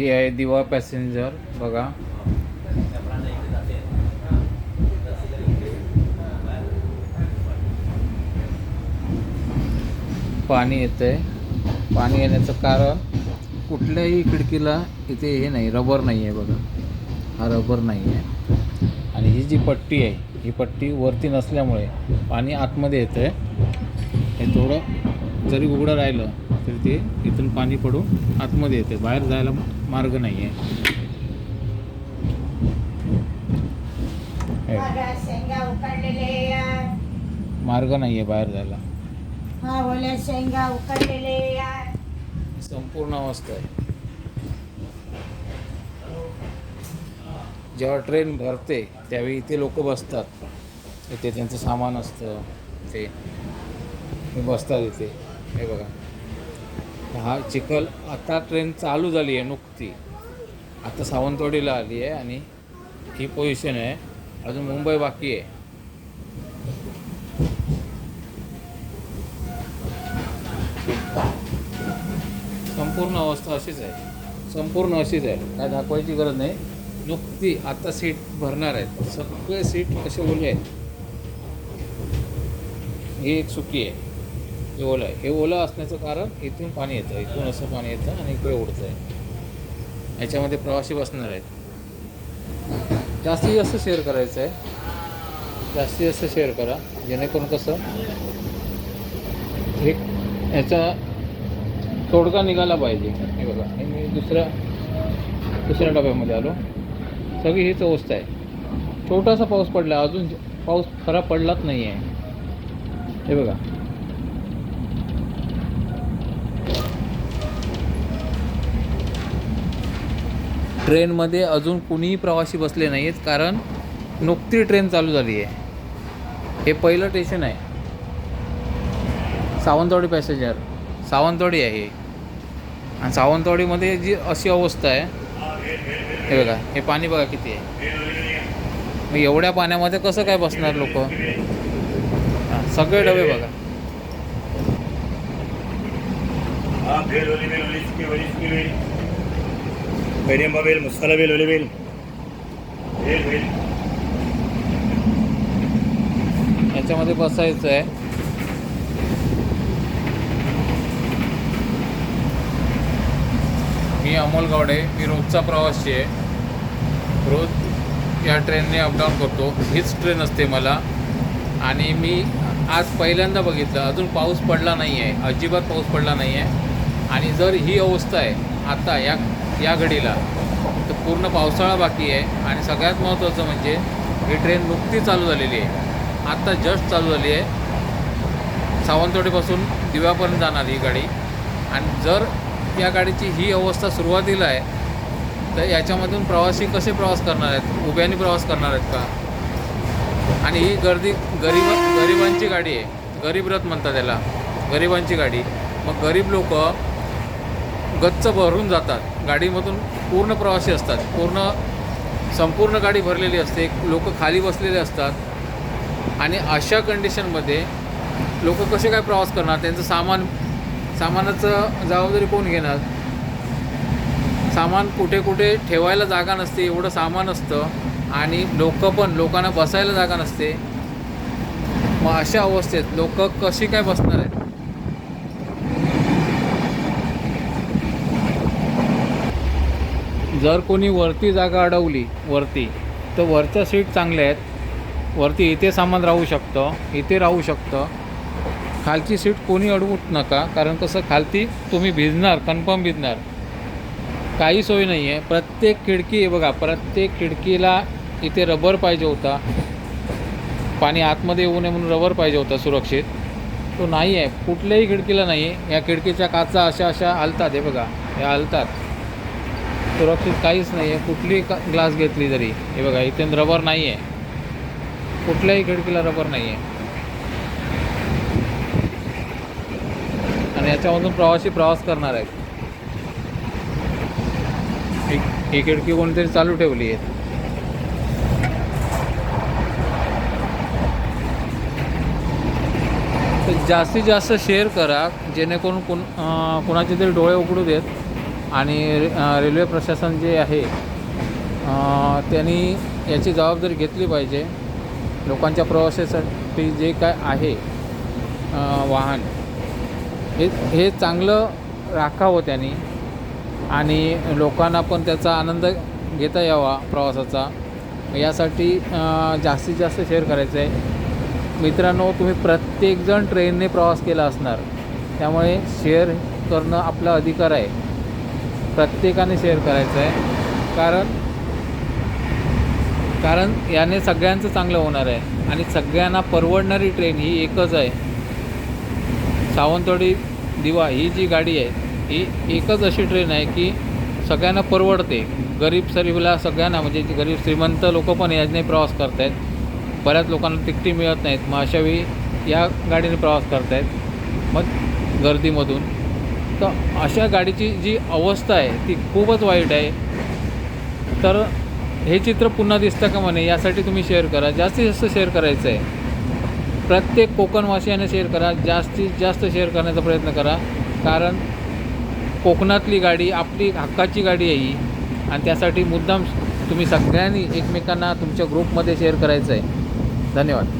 ही आहे दिवा पॅसेंजर बघा. पाणी येतंय. पाणी येण्याचं कारण कुठल्याही खिडकीला इथे हे नाही रबर नाही आहे बघा. हा रबर नाही आहे. आणि ही जी पट्टी आहे ही पट्टी वरती नसल्यामुळे पाणी आतमध्ये येतं आहे हे थोडं जरी उघडं राहिलं तरी ते इथून पाणी पडून आतमध्ये येते. बाहेर जायला मार्ग नाही आहे. मार्ग नाही आहे बाहेर जायला. हा शेंगा उकडलेले. संपूर्ण अवस्था आहे. जेव्हा ट्रेन भरते त्यावेळी इथे लोक बसतात. इथे त्यांचं सामान असतं. ते. बसतात इथे. हे बघा. हा चिखल आता ट्रेन चालू झाली आहे नुकती. आता सावंतवाडीला आली आहे आणि ही पोझिशन आहे. अजून मुंबई बाकी आहे. संपूर्ण अवस्था अशीच आहे. संपूर्ण अशीच आहे. काय दाखवायची गरज नाही. नुकती आता सीट भरणार आहेत. सगळे सीट असे ओले आहेत ही एक सुकी आहे. हे ओलं आहे. हे ओलं असण्याचं कारण इथून पाणी येतं. इथून असं पाणी येतं आणि इकडे उडतं आहे. याच्यामध्ये प्रवासी बसणार आहेत. जास्तीत जास्त शेअर करायचं आहे. जास्तीत जास्त शेअर करा. जेणेकरून कसं एक याचा तोडगा निघाला पाहिजे. हे बघा हे मी दुसऱ्या दुसऱ्या डब्यामध्ये आलो. सगळी हीच अवस्था आहे. छोटासा पाऊस पडला अजून पाऊस खरा पडलाच नाही आहे हे बघा. ट्रेनमध्ये अजून कुणीही प्रवासी बसले नाही आहेत कारण नुकती ट्रेन चालू झाली आहे. हे पहिलं स्टेशन आहे. सावंतवाडी पॅसेंजर सावंतवाडी आहे. आणि सावंतवाडीमध्ये जी अशी अवस्था आहे हे बघा हे पाणी बघा किती आहे. मग एवढ्या पाण्यामध्ये कसं काय बसणार लोक? सगळे डबे बघा. हाँ भेल ओली बेल ओली बेल बेल बेल बेल याच्यामध्ये बसायचं आहे. मी अमोल गावडे मी रोजचा प्रवासी आहे. रोज या ट्रेनने अपडाऊन करतो. हीच ट्रेन असते मला. आणि मी आज पहिल्यांदा बघितलं. अजून पाऊस पडला नाही आहे अजिबात पाऊस पडला नाही आहे आणि जर ही अवस्था आहे आता या या घडीला. तर पूर्ण पावसाळा बाकी आहे आणि सगळ्यात महत्त्वाचं म्हणजे ही ट्रेन नुकती चालू झालेली आहे. आत्ता जस्ट चालू झाली आहे. सावंतवाडीपासून दिव्यापर्यंत जाणार ही गाडी. आणि जर या गाडीची ही अवस्था सुरुवातीला आहे तर याच्यामधून प्रवासी कसे प्रवास करणार आहेत? उभ्याने प्रवास करणार आहेत का? आणि ही गर्दी गरीब गरिबांची गाडी आहे. गरीब रथ म्हणतात त्याला गरिबांची गाडी. मग गरीब लोक गच्च भरून जातात. गाडीमधून पूर्ण प्रवासी असतात. पूर्ण संपूर्ण गाडी भरलेली असते. लोक खाली बसलेले असतात. आणि अशा कंडिशनमध्ये लोक कसे काय प्रवास करणार? त्यांचं सामान सामानाचं जबाबदारी कोण घेणार? सामान कुठे कुठे ठेवायला जागा नसते. एवढं सामान असतं. आणि लोक पण लोकांना बसायला जागा नसते. मग अशा अवस्थेत लोक कशी काय बसणार आहेत? जर कोणी वरती जागा अडवली वरती तर वरच्या सीट चांगल्या आहेत. वरती इथे सामान राहू शकतं इथे राहू शकतं. खालची सीट कोणी अडवूच नका कारण कसं खालती तुम्ही भिजणार कन्फर्म भिजणार. काही सोय नाही आहे प्रत्येक खिडकी आहे बघा प्रत्येक खिडकीला इथे रबर पाहिजे होता. पाणी आतमध्ये येऊ नये म्हणून रबर पाहिजे होता सुरक्षित. तो नाही आहे कुठल्याही खिडकीला नाही आहे या खिडकीच्या काचा अशा अशा हलतात हे बघा. या हलतात. सुरक्षित काहीच नाही आहे कुठली का ग्लास घेतली तरी. हे बघा इथे रबर नाही आहे कुठल्याही खिडकीला रबर नाही आहे आणि याच्यामधून प्रवासी प्रवास करणार आहेत. ही- ही खिडकी कोणीतरी चालू ठेवली आहे. तर जास्तीत जास्त शेअर करा जेणेकरून कोण कुणाचे तरी डोळे उघडू देत. आणि रेल्वे प्रशासन जे आहे त्यांनी याची जबाबदारी घेतली पाहिजे. लोकांच्या प्रवासासाठी जे काय आहे वाहन हे हे चांगलं राखावं त्यांनी. आणि लोकांना पण त्याचा आनंद घेता यावा प्रवासाचा. यासाठी जास्तीत जास्त शेअर करायचं आहे मित्रांनो तुम्ही प्रत्येकजण ट्रेनने प्रवास केला असणार. त्यामुळे शेअर करणं आपला अधिकार आहे. प्रत्येकाने शेअर करायचं आहे कारण कारण याने सगळ्यांचं चांगलं होणार आहे. आणि सगळ्यांना परवडणारी ट्रेन ही एकच आहे. सावंतवाडी दिवा ही जी गाडी आहे ही एकच अशी ट्रेन आहे की सगळ्यांना परवडते. गरीब सरीबला सगळ्यांना म्हणजे गरीब श्रीमंत लोक पण याने प्रवास करत आहेत बऱ्याच लोकांना तिकटी मिळत नाहीत. मग अशावेळी या गाडीने प्रवास करत आहेत मग गर्दीमधून. तर अशा गाडीची जी अवस्था आहे ती खूपच वाईट आहे. तर हे चित्र पुन्हा दिसतं का म्हणे यासाठी तुम्ही शेअर करा. जास्तीत जास्त शेअर करायचं आहे. प्रत्येक कोकणवासियाने शेअर करा. जास्तीत जास्त शेअर करण्याचा प्रयत्न करा. कारण कोकणातली गाडी आपली हक्काची गाडी आहे ही. आणि त्यासाठी मुद्दाम तुम्ही सगळ्यांनी एकमेकांना तुमच्या ग्रुपमध्ये शेअर करायचं आहे. धन्यवाद.